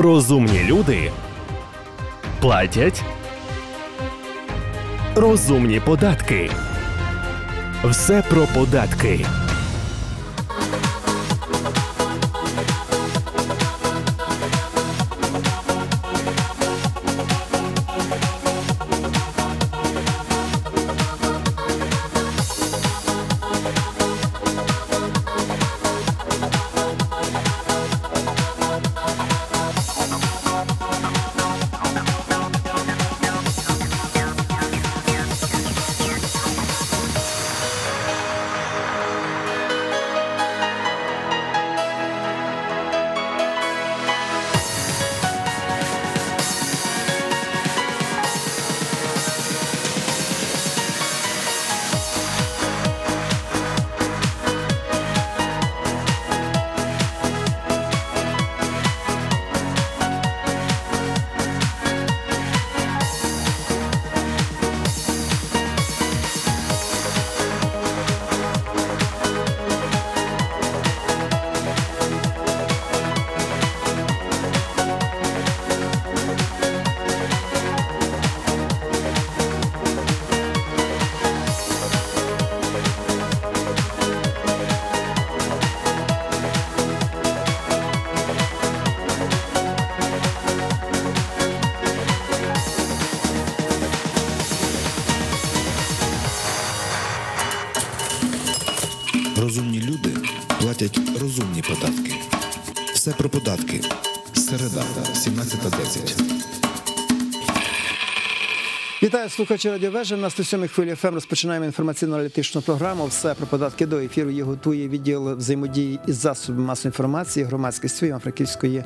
Розумні люди платять розумні податки. Все про податки. Податки. Середа, 17.10. Вітаю слухачі радіовежа. На 107 хвилі ФМ розпочинаємо інформаційно-аналітичну програму. Все про податки до ефіру. Її готує відділ взаємодії із засобами масової інформації громадськістю Івано-Франківської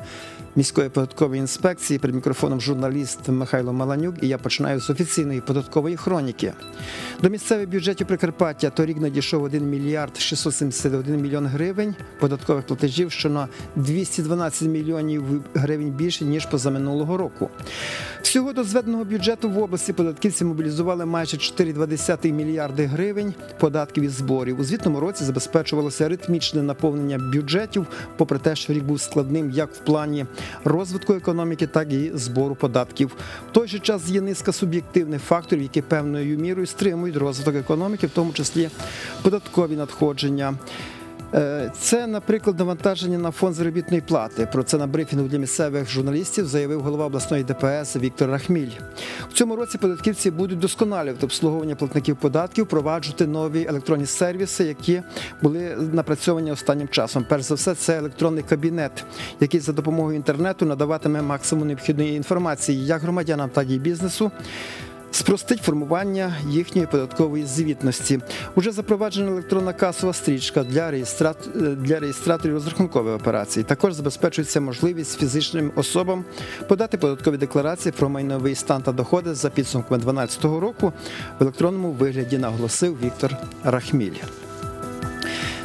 міської податкової інспекції. Перед мікрофоном журналіст Михайло Маланюк. І я починаю з офіційної податкової хроніки. До місцевих бюджетів Прикарпаття торік надійшов 1 мільярд 671 мільйон гривень податкових платежів, що на 212 мільйонів гривень більше ніж позаминулого року. Всього до зведеного бюджету в області податківці мобілізували майже 4,2 мільярди гривень податків і зборів. У звітному році забезпечувалося ритмічне наповнення бюджетів, попри те, що рік був складним як в плані розвитку економіки, так і збору податків. В той же час є низка суб'єктивних факторів, які певною мірою стримують розвиток економіки, в тому числі податкові надходження. Е, Це, наприклад, навантаження на фонд заробітної плати. Про це на брифінгу для місцевих журналістів заявив голова обласної ДПС Віктор Рахміль. В цьому році податківці будуть досконалювати обслуговування платників податків, впроваджувати нові електронні сервіси, які були напрацьовані останнім часом. Перш за все, це електронний кабінет, який за допомогою інтернету надаватиме максимум необхідної інформації як громадянам, так і бізнесу. Спростить формування їхньої податкової звітності. Уже запроваджена електронна касова стрічка для реєстрат... для реєстраторів розрахункових операцій. Також забезпечується можливість фізичним особам подати податкові декларації про майновий стан та доходи за підсумками 2012 року в електронному вигляді, наголосив Віктор Рахміль.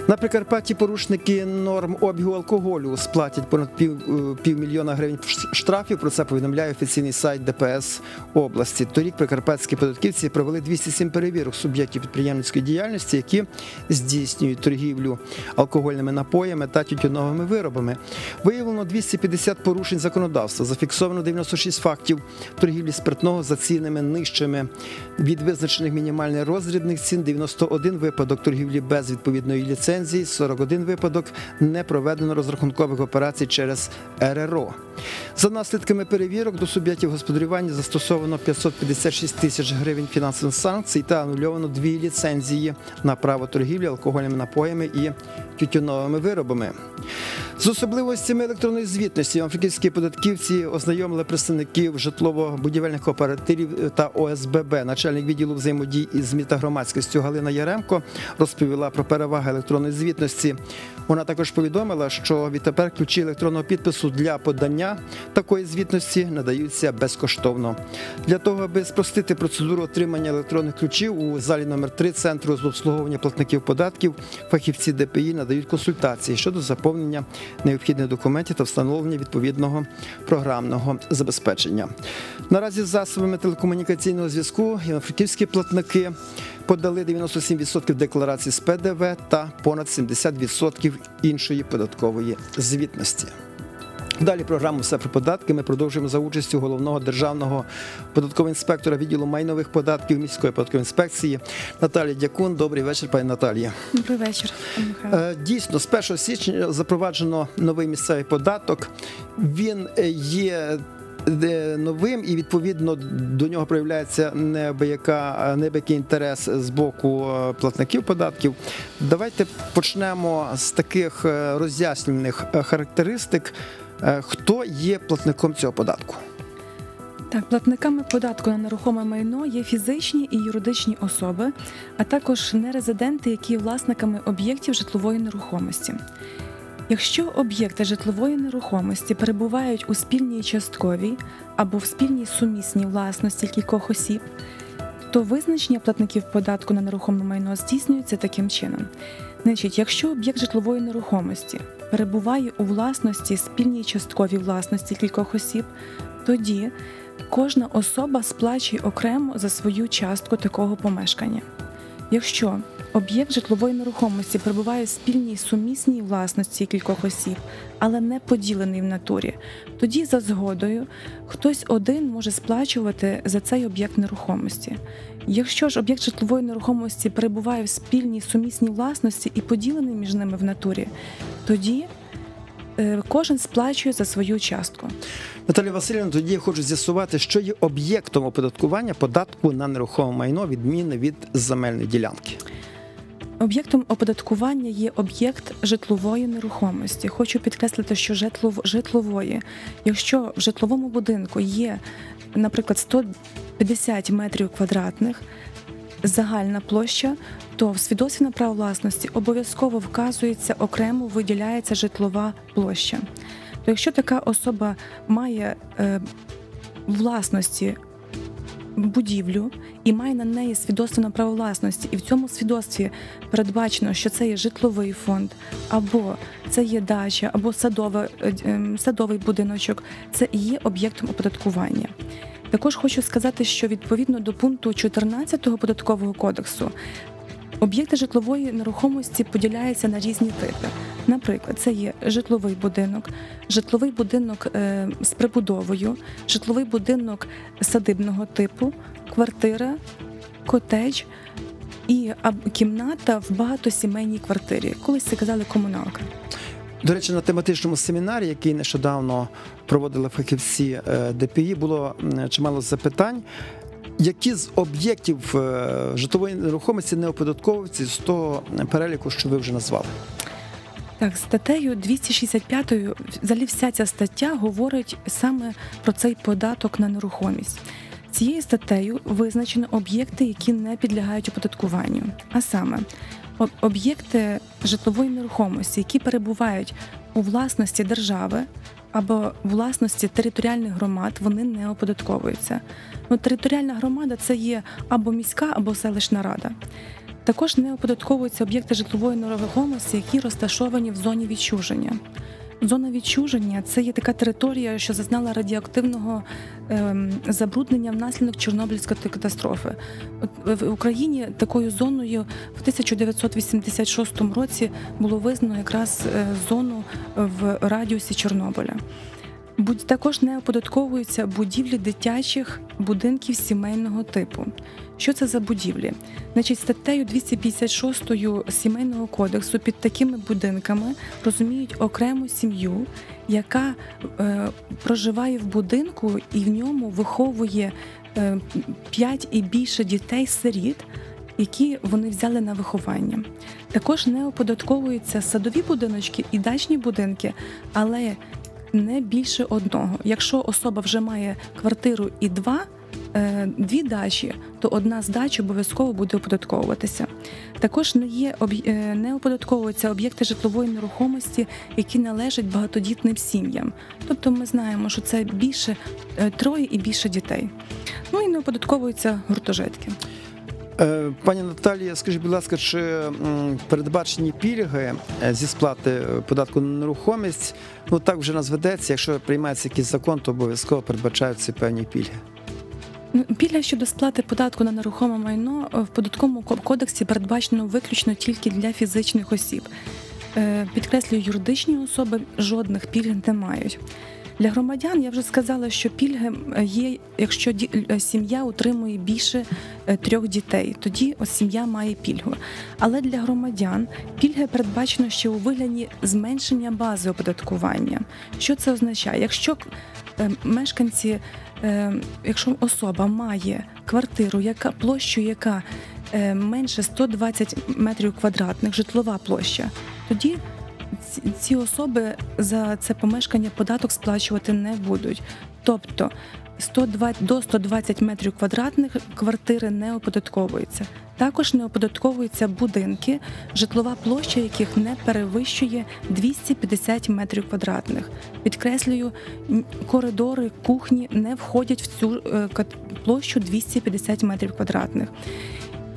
На Прикарпатті порушники норм обігу алкоголю сплатять понад пів, е, півмільйона гривень штрафів. Про це повідомляє офіційний сайт ДПС області. Торік прикарпатські податківці провели 207 перевірок суб'єктів підприємницької діяльності, які здійснюють торгівлю алкогольними напоями та тютюновими виробами. Виявлено 250 порушень законодавства. Зафіксовано 96 фактів торгівлі спиртного за цінами нижчими від визначених мінімальних розрядних цін. 91 випадок торгівлі без відповідної ліцензії. 41 випадок не проведено розрахункових операцій через РРО. За наслідками перевірок до суб'єктів господарювання застосовано 556 тисяч гривень фінансових санкцій та анульовано дві ліцензії на право торгівлі алкогольними напоями і тютюновими виробами. З особливостями електронної звітності франківські податківці ознайомили представників житлово-будівельних кооперативів та ОСББ. Начальник відділу взаємодії із ЗМІ громадськістю Галина Яремко розповіла про переваги електронної звітності. Вона також повідомила, що відтепер ключі електронного підпису для подання такої звітності надаються безкоштовно. Для того, аби спростити процедуру отримання електронних ключів у залі номер 3 центру з обслуговування платників податків, фахівці ДПІ надають консультації щодо заповнення необхідних документів та встановлення відповідного програмного забезпечення. Наразі з засобами телекомунікаційного зв'язку івано-франківські платники подали 97% декларацій з ПДВ та понад 70% іншої податкової звітності. Далі програму все про податки. Ми продовжуємо за участю головного державного податкового інспектора відділу майнових податків міської податкової інспекції Наталії Дякун. Добрий вечір, пані Наталія. Добрий вечір. Е, Дійсно, з 1 січня запроваджено новий місцевий податок. Він е, є. е, Новим і відповідно до нього проявляється неабияка неабиякий інтерес з боку платників податків. Давайте почнемо з таких роз'яснювальних е, характеристик. Е, Хто є платником цього податку? Так, платниками податку на нерухоме майно є фізичні і юридичні особи, а також нерезиденти, які є власниками об'єктів житлової нерухомості. Якщо об'єкти житлової нерухомості перебувають у спільній частковій або в спільній сумісній власності кількох осіб, то визначення платників податку на нерухоме майно здійснюється таким чином. Значить, якщо об'єкт житлової нерухомості перебуває у власності спільній частковій власності кількох осіб, тоді кожна особа сплачує окремо за свою частку такого помешкання. Якщо об'єкт житлової нерухомості перебуває в спільній сумісній власності кількох осіб, але не поділений в натурі, тоді за згодою хтось один може сплачувати за цей об'єкт нерухомості. Якщо ж об'єкт житлової нерухомості перебуває в спільній сумісній власності і поділений між ними в натурі, тоді е, кожен сплачує за свою частку. Наталія Васильівна, тоді я хочу з'ясувати, що є об'єктом оподаткування податку на нерухоме майно, відмінне від земельної ділянки. Об'єктом оподаткування є об'єкт житлової нерухомості. Хочу підкреслити, що житлов, житлової. Якщо в житловому будинку є, наприклад, 150 метрів квадратних загальна площа, то в свідоцтві на право власності обов'язково вказується окремо виділяється житлова площа. То якщо така особа має е, власності будівлю і має на неї свідоцтво на право власності, і в цьому свідоцтві передбачено, що це є житловий фонд, або це є дача, або садове, е, ем, садовий будиночок, це є об'єктом оподаткування. Також хочу сказати, що відповідно до пункту 14 податкового кодексу об'єкти житлової нерухомості поділяються на різні типи. Наприклад, це є житловий будинок, житловий будинок е, з прибудовою, житловий будинок садибного типу, квартира, котедж і кімната в багатосімейній квартирі. Колись це казали комуналка. До речі, на тематичному семінарі, який нещодавно проводили фахівці е, ДПІ, було чимало запитань. Які з об'єктів е, житлової нерухомості не оподатковуються з того переліку, що ви вже назвали? Так, статтею 265 взагалі вся ця стаття говорить саме про цей податок на нерухомість. Цією статтею визначено об'єкти, які не підлягають оподаткуванню, а саме об'єкти житлової нерухомості, які перебувають у власності держави або власності територіальних громад, вони не оподатковуються. Ну, територіальна громада це є або міська, або селищна рада. Також не оподатковуються об'єкти житлової нерухомості, які розташовані в зоні відчуження. Зона відчуження це є така територія, що зазнала радіоактивного ем, забруднення внаслідок Чорнобильської катастрофи. От в Україні такою зоною в 1986 році було визнано якраз е, зону в радіусі Чорнобиля. Будь також не оподатковуються будівлі дитячих будинків сімейного типу. Що це за будівлі? Значить, статтею 256 сімейного кодексу під такими будинками розуміють окрему сім'ю, яка е, проживає в будинку і в ньому виховує е, 5 і більше дітей-сиріт, які вони взяли на виховання. Також не оподатковуються садові будиночки і дачні будинки, але не більше одного. Якщо особа вже має квартиру і два. е, Дві дачі, то одна з дач обов'язково буде оподатковуватися. Також не є е, не оподатковуються об'єкти житлової нерухомості, які належать багатодітним сім'ям. Тобто ми знаємо, що це більше е, троє і більше дітей. Ну і не оподатковуються гуртожитки. Е, Пані Наталія, скажіть, будь ласка, чи передбачені пільги е, зі сплати податку на нерухомість? Ну так вже назведеться. Якщо приймається якийсь закон, то обов'язково передбачаються певні пільги. Ну, Пільга щодо сплати податку на нерухоме майно в податковому кодексі передбачено виключно тільки для фізичних осіб. Е, Підкреслюю, юридичні особи жодних пільг не мають. Для громадян я вже сказала, що пільги е, є, якщо е, сім'я утримує більше е, трьох дітей, тоді ось сім'я має пільгу. Але для громадян пільги передбачено ще у вигляді зменшення бази оподаткування. Що це означає? Якщо мешканці, якщо особа має квартиру, яка площу, яка менше 120 метрів квадратних, житлова площа, тоді ці- особи за це помешкання податок сплачувати не будуть. Тобто 120, до 120 метрів квадратних квартири не оподатковуються. Також не оподатковуються будинки, житлова площа яких не перевищує 250 метрів квадратних. Підкреслюю, коридори, кухні не входять в цю е, площу 250 метрів квадратних.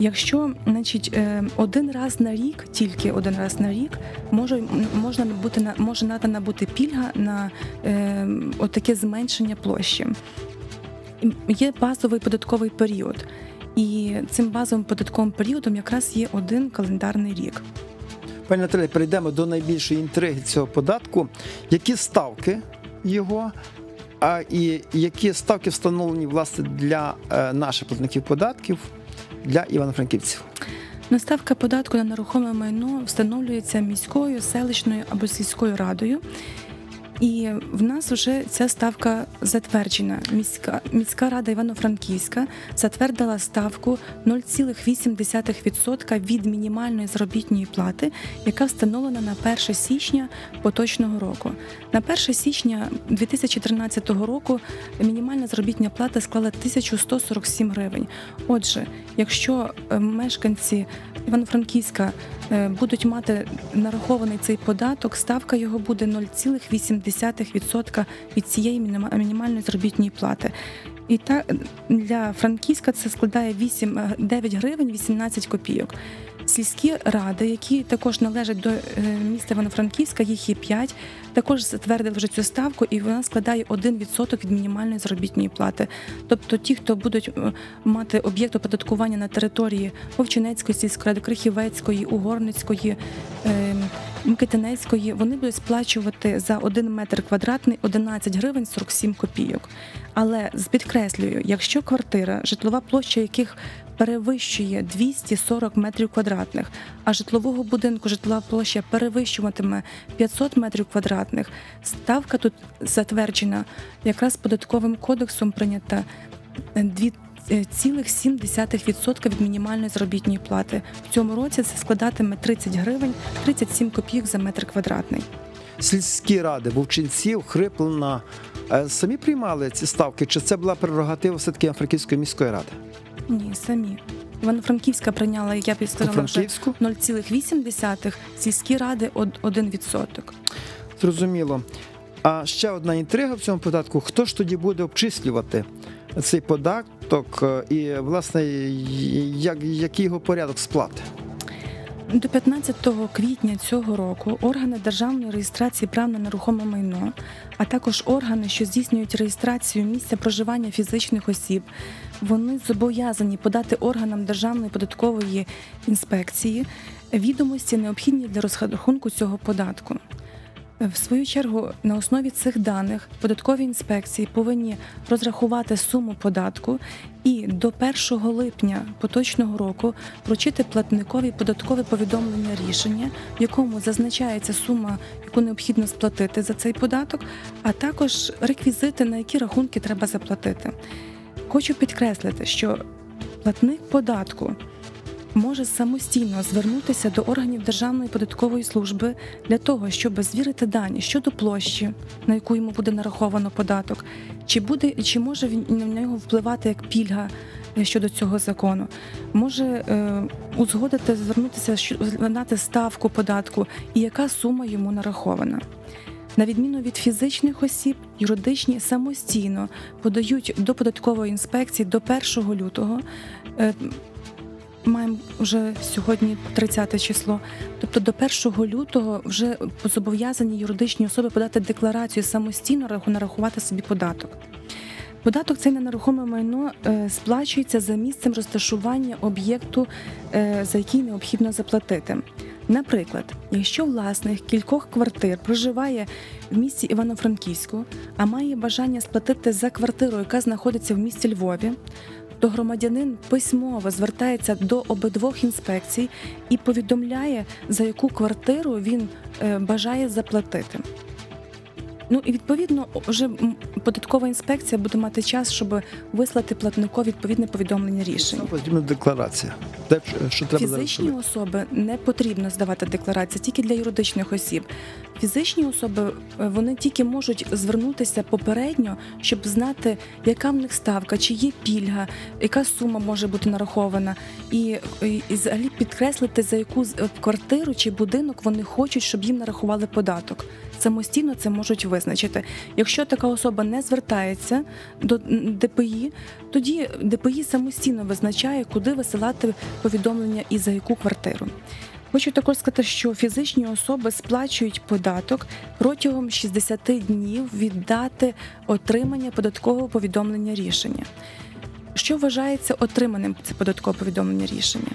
Якщо значить, е, один раз на рік, тільки один раз на рік, може можна бути може надана бути пільга на е, отаке зменшення площі. Є базовий податковий період, і цим базовим податковим періодом якраз є один календарний рік. Пані Наталі, перейдемо до найбільшої інтриги цього податку. Які ставки його, а і які ставки встановлені власне для е, наших платників податків, для івано-франківців? Наставка податку на нерухоме майно встановлюється міською, селищною або сільською радою. І в нас вже ця ставка затверджена. Міська міська рада Івано-Франківська затвердила ставку 0,8% від мінімальної заробітної плати, яка встановлена на 1 січня поточного року. На 1 січня 2013 року мінімальна заробітна плата склала 1147 гривень. Отже, якщо е, мешканці Івано-Франківська е, будуть мати нарахований цей податок, ставка його буде 0,8% від цієї мінімальної заробітної плати. І так для Франківська це складає 8, е, 9 гривень 18 копійок. Сільські ради, які також належать до е, міста Івано-Франківська, їх є 5, також затвердили вже цю ставку, і вона складає 1% від мінімальної заробітної плати. Тобто ті, хто будуть е, мати об'єкт оподаткування на території Вовчинецької сільської ради, Крихівецької, Угорницької, е, Микитинецької, вони будуть сплачувати за 1 метр квадратний 11 гривень 47 копійок. Але підкреслюю, якщо квартира, житлова площа яких перевищує 240 метрів квадратних, а житлового будинку житлова площа перевищуватиме 500 метрів квадратних, ставка тут затверджена якраз податковим кодексом прийнята е, 2,7% від мінімальної заробітної плати. В цьому році це складатиме 30 гривень 37 копійок за метр квадратний. Сільські ради Вовчинців, Хриплина е, самі приймали ці ставки, чи це була прерогатива все-таки Франківської міської ради? Ні, самі. Івано-Франківська прийняла, як я б сказала, вже 0,8, сільські ради од- 1%. Зрозуміло. А ще одна інтрига в цьому податку: хто ж тоді буде обчислювати цей податок е, і, власне, як, який його порядок сплати? До 15 квітня цього року органи державної реєстрації прав на нерухоме майно, а також органи, що здійснюють реєстрацію місця проживання фізичних осіб, вони зобов'язані подати органам Державної податкової інспекції відомості, необхідні для розрахунку цього податку. В свою чергу, на основі цих даних податкові інспекції повинні розрахувати суму податку і до 1 липня поточного року вручити платникові податкове повідомлення рішення, в якому зазначається сума, яку необхідно сплатити за цей податок, а також реквізити, на які рахунки треба заплатити. Хочу підкреслити, що платник податку може самостійно звернутися до органів Державної податкової служби для того, щоб звірити дані щодо площі, на яку йому буде нараховано податок, чи буде чи може на нього впливати як пільга е, щодо цього закону, може е, узгодити, звернутися, знати ставку податку і яка сума йому нарахована. На відміну від фізичних осіб, юридичні самостійно подають до податкової інспекції до 1 лютого. Маємо вже сьогодні 30 число. Тобто до 1 лютого вже зобов'язані юридичні особи подати декларацію самостійно нарахувати собі податок. Податок цей на нерухоме майно е, сплачується за місцем розташування об'єкту, е, за який необхідно заплатити. Наприклад, якщо власник кількох квартир проживає в місті Івано-Франківську, а має бажання сплатити за квартиру, яка знаходиться в місті Львові, то громадянин письмово звертається до обидвох інспекцій і повідомляє, за яку квартиру він е, бажає заплатити. Ну і відповідно, вже податкова інспекція буде мати час, щоб вислати платнику відповідне повідомлення рішення. Потрібна декларація. Те, що треба Фізичні робити. особи не потрібно здавати декларації тільки для юридичних осіб. Фізичні особи е, вони тільки можуть звернутися попередньо, щоб знати, яка в них ставка, чи є пільга, яка сума може бути нарахована, і, і, і взагалі підкреслити за яку е, квартиру чи будинок вони хочуть, щоб їм нарахували податок. Самостійно це можуть визначити. Якщо така особа не звертається до ДПІ, тоді ДПІ самостійно визначає, куди висилати повідомлення і за яку квартиру. Хочу також сказати, що фізичні особи сплачують податок протягом 60 днів від дати отримання податкового повідомлення рішення. Що вважається отриманим це податкове повідомлення рішення?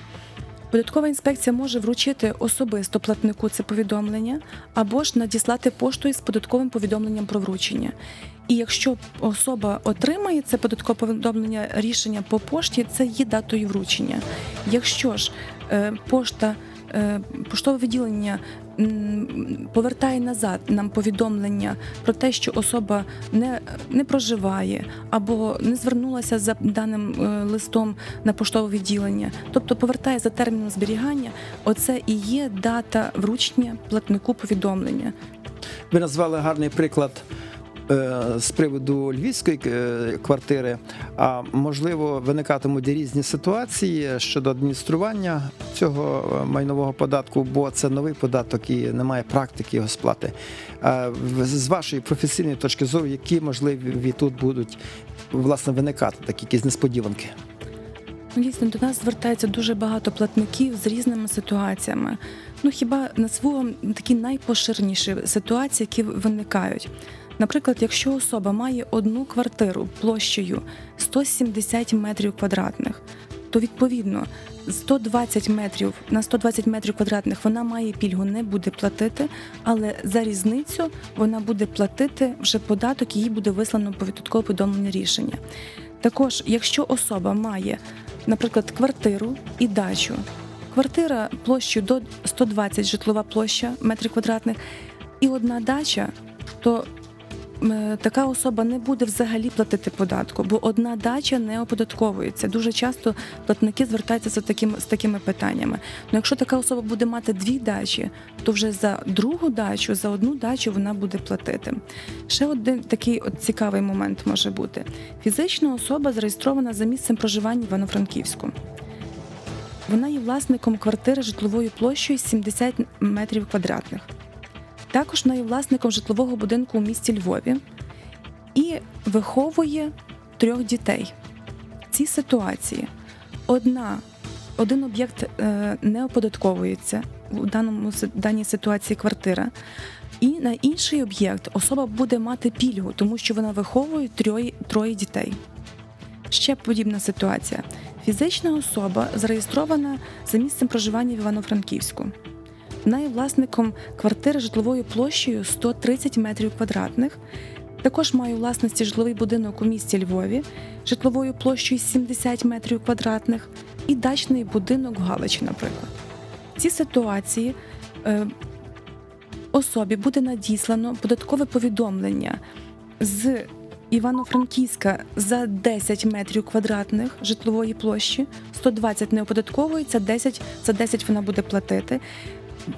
Податкова інспекція може вручити особисто платнику це повідомлення або ж надіслати поштою з податковим повідомленням про вручення. І якщо особа отримає це податкове повідомлення рішення по пошті, це є датою вручення. Якщо ж е, пошта е, поштове відділення повертає назад нам повідомлення про те, що особа не, не проживає або не звернулася за даним е, листом на поштове відділення, тобто повертає за терміном зберігання, оце і є дата вручення платнику повідомлення. Ви назвали гарний приклад з приводу львівської е, квартири. А можливо, виникатимуть різні ситуації щодо адміністрування цього е, майнового податку, бо це новий податок і немає практики його сплати. З вашої професійної точки зору, які можливі тут будуть власне виникати такі якісь несподіванки? Ну, Дійсно, до нас звертається дуже багато платників з різними ситуаціями. Ну хіба назву вам такі найпоширеніші ситуації, які виникають. Наприклад, якщо особа має одну квартиру площею 170 метрів квадратних, то відповідно 120 метрів на 120 метрів квадратних вона має пільгу, не буде платити, але за різницю вона буде платити вже податок, їй буде вислано повідомкове повідомлення рішення. Також, якщо особа має, наприклад, квартиру і дачу, квартира площею до 120 житлова площа метрів квадратних, і одна дача, то така особа не буде взагалі платити податку, бо одна дача не оподатковується. Дуже часто платники звертаються за таким, з такими питаннями. Ну, якщо така особа буде мати дві дачі, то вже за другу дачу, за одну дачу вона буде платити. Ще один такий от цікавий момент може бути: фізична особа зареєстрована за місцем проживання Івано-Франківську. Вона є власником квартири житловою площею 70 метрів квадратних. Також вона є власником житлового будинку у місті Львові і виховує трьох дітей. В цій ситуації одна, один об'єкт е, не оподатковується у даному даній ситуації квартира. І на інший об'єкт особа буде мати пільгу, тому що вона виховує троє, троє дітей. Ще подібна ситуація. Фізична особа зареєстрована за місцем проживання в Івано-Франківську. Вона власником квартири житловою площею 130 метрів квадратних. Також має у власності житловий будинок у місті Львові, житловою площею 70 метрів квадратних і дачний будинок в Галичі, наприклад. В цій ситуації е, особі буде надіслано податкове повідомлення з Івано-Франківська за 10 метрів квадратних житлової площі, 120 не оподатковується, 10, за 10 вона буде платити.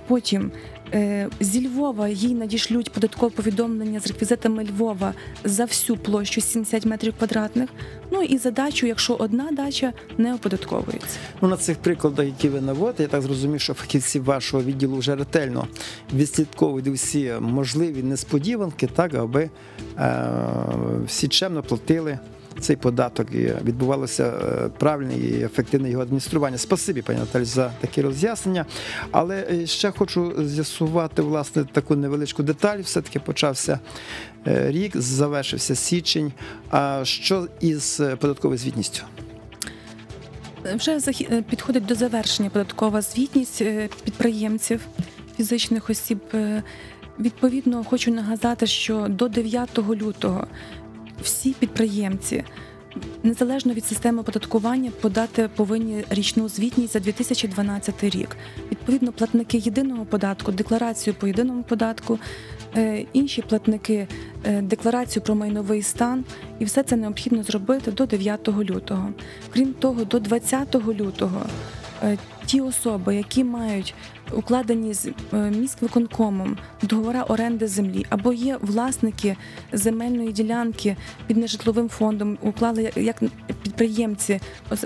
Потім е, зі Львова їй надішлють податкове повідомлення з реквізитами Львова за всю площу 70 метрів квадратних. Ну і за дачу, якщо одна дача не оподатковується. Ну, на цих прикладах, які ви наводите, я так зрозумів, що фахівці вашого відділу вже ретельно відслідковують всі можливі несподіванки, так аби е, всі чемно платили цей податок і відбувалося е, правильне і ефективне його адміністрування. Спасибі, пані Наталі, за такі роз'яснення. Але е, ще хочу з'ясувати власне таку невеличку деталь. Все таки почався е, рік, завершився січень. А що із податковою звітністю? вже підходить до завершення податкова звітність підприємців, фізичних осіб. Відповідно, хочу нагадати, що до 9 лютого всі підприємці, незалежно від системи оподаткування, подати повинні річну звітність за 2012 рік. Відповідно, платники єдиного податку, декларацію по єдиному податку, е, інші платники е, декларацію про майновий стан, і все це необхідно зробити до 9 лютого. Крім того, до 20 лютого е, ті особи, які мають укладені з е, міськвиконкомом договора оренди землі, або є власники земельної ділянки під нежитловим фондом, уклали як підприємці,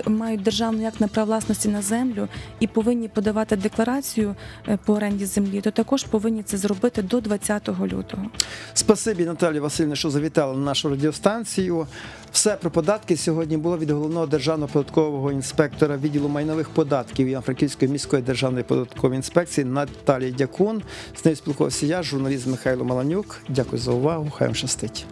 мають державну як на право власності на землю і повинні подавати декларацію е, по оренді землі, то також повинні це зробити до 20 лютого. Спасибі, Наталі Васильівна, що завітали на нашу радіостанцію. Все про податки сьогодні було від головного державного податкового інспектора відділу майнових податків Івано-Франківської міської державної податкової інспекції Наталії Дякун. З нею спілкувався я, журналіст Михайло Маланюк. Дякую за увагу. Хай вам щастить.